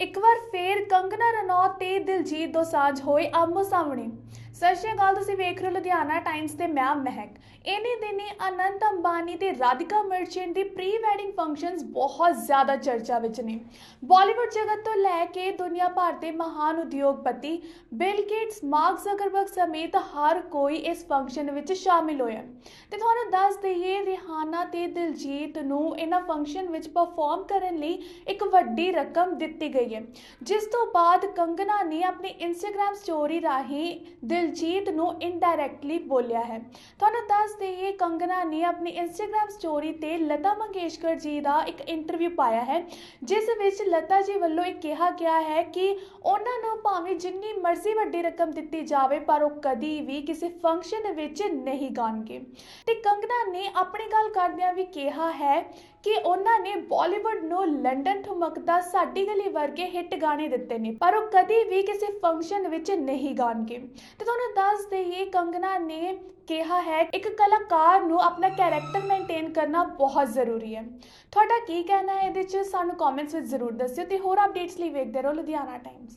ਇੱਕ ਵਾਰ ਫੇਰ ਕੰਗਨਾ ਰਣੌਤ ਤੇ ਦਿਲਜੀਤ ਦੋਸਾਂਝ ਹੋਏ ਆਮੋ ਸਾਹਮਣੇ। ਸਤਿ ਸ਼੍ਰੀ ਅਕਾਲ, ਤੁਸੀਂ ਵੇਖ ਰਹੇ ਹੋ ਲੁਧਿਆਣਾ ਟਾਈਮਜ਼ ਤੇ ਮੈਂ ਮਹਿਕ। ਇਨੀ ਦਿਨੀ ਅਨੰਤ ਅੰਬਾਨੀ ਤੇ ਰਾਧਿਕਾ ਮਰਚੈਂਟ ਦੀ ਪ੍ਰੀ ਵੈਡਿੰਗ ਫੰਕਸ਼ਨਸ ਬਹੁਤ ਜ਼ਿਆਦਾ ਚਰਚਾ ਵਿੱਚ ਨੇ। ਬਾਲੀਵੁੱਡ ਜਗਤ ਤੋਂ ਲੈ ਕੇ ਦੁਨੀਆ ਭਰ ਦੇ ਮਹਾਨ ਉਦਯੋਗਪਤੀ ਬਿਲ ਗੇਟਸ ਮਾਰਕ ਜ਼ਕਰਬਰਗ ਸਮੇਤ ਹਰ ਕੋਈ ਇਸ ਫੰਕਸ਼ਨ ਵਿੱਚ ਸ਼ਾਮਿਲ ਹੋਇਆ। ਤੇ ਤੁਹਾਨੂੰ ਦੱਸ ਦਈਏ ਰਿਹਾਨਾ ਤੇ ਦਿਲਜੀਤ ਨੂੰ ਇਹਨਾਂ ਫੰਕਸ਼ਨ ਵਿੱਚ ਪਰਫਾਰਮ ਕਰਨ ਲਈ ਇੱਕ ਵੱਡੀ ਰਕਮ ਦਿੱਤੀ ਗਈ ਹੈ। ਜਿਸ ਤੋਂ ਬਾਅਦ ਕੰਗਨਾ ਨੇ ਆਪਣੀ ਇੰਸਟਾਗ੍ਰam ਸਟੋਰੀ ਰਾਹੀਂ ਦਿਲਜੀਤ ਨੂੰ ਇਨਡਾਇਰੈਕਟਲੀ ਬੋਲਿਆ ਹੈ। ਤੁਹਾਨੂੰ ਦੱਸ ਦਈਏ, ਕੰਗਨਾ ਨੇ ਆਪਣੀ ਇੰਸਟਾਗ੍ਰam ਸਟੋਰੀ ਤੇ ਲਤਾ ਮੰਗੇਸ਼ਕਰ ਜੀ ਦਾ ਇੱਕ ਇੰਟਰਵਿਊ ਪਾਇਆ ਹੈ, ਜਿਸ ਵਿੱਚ ਲਤਾ ਜੀ ਵੱਲੋਂ ਇਹ ਕਿਹਾ ਗਿਆ ਹੈ ਕਿ ਉਹਨਾਂ ਨੂੰ ਭਾਵੇਂ ਜਿੰਨੀ ਮਰਜ਼ੀ ਵੱਡੀ ਰਕਮ ਦਿੱਤੀ ਜਾਵੇ, ਪਰ ਉਹ ਕਦੀ ਵੀ ਕਿਸੇ ਫੰਕਸ਼ਨ ਵਿੱਚ ਨਹੀਂ ਗਾਣਗੇ। ਤੇ ਕੰਗਨਾ ਨੇ ਆਪਣੀ ਗੱਲ ਕਰਦਿਆਂ ਵੀ ਕਿਹਾ ਹੈ ਕਿ ਉਹਨਾਂ ਨੇ ਬਾਲੀਵੁੱਡ ਨੂੰ ਲੰਡਨ ਠੁਮਕਦਾ ਸਾਡੀ ਗਲੀ ਵਰਗੇ ਹਿੱਟ ਗਾਣੇ ਦਿੱਤੇ ਨੇ, ਪਰ ਉਹ ਕਦੀ ਵੀ ਕਿਸੇ ਫੰਕਸ਼ਨ ਵਿੱਚ ਨਹੀਂ ਗਾਣਗੇ। ਤੇ ਤੁਹਾਨੂੰ ਦੱਸ ਦਈਏ, ਕੰਗਨਾ ਨੇ ਕਿਹਾ ਹੈ, ਇੱਕ ਕਲਾਕਾਰ ਨੂੰ ਆਪਣਾ ਕੈਰੈਕਟਰ ਮੇਨਟੇਨ ਕਰਨਾ ਬਹੁਤ ਜ਼ਰੂਰੀ ਹੈ। ਤੁਹਾਡਾ ਕੀ ਕਹਿਣਾ ਹੈ ਇਹਦੇ 'ਚ? ਸਾਨੂੰ ਕਮੈਂਟਸ ਵਿੱਚ ਜ਼ਰੂਰ ਦੱਸਿਓ ਤੇ ਹੋਰ ਅਪਡੇਟਸ ਲਈ ਵੇਖਦੇ ਰਹੋ ਲੁਧਿਆਣਾ ਟਾਈਮਜ਼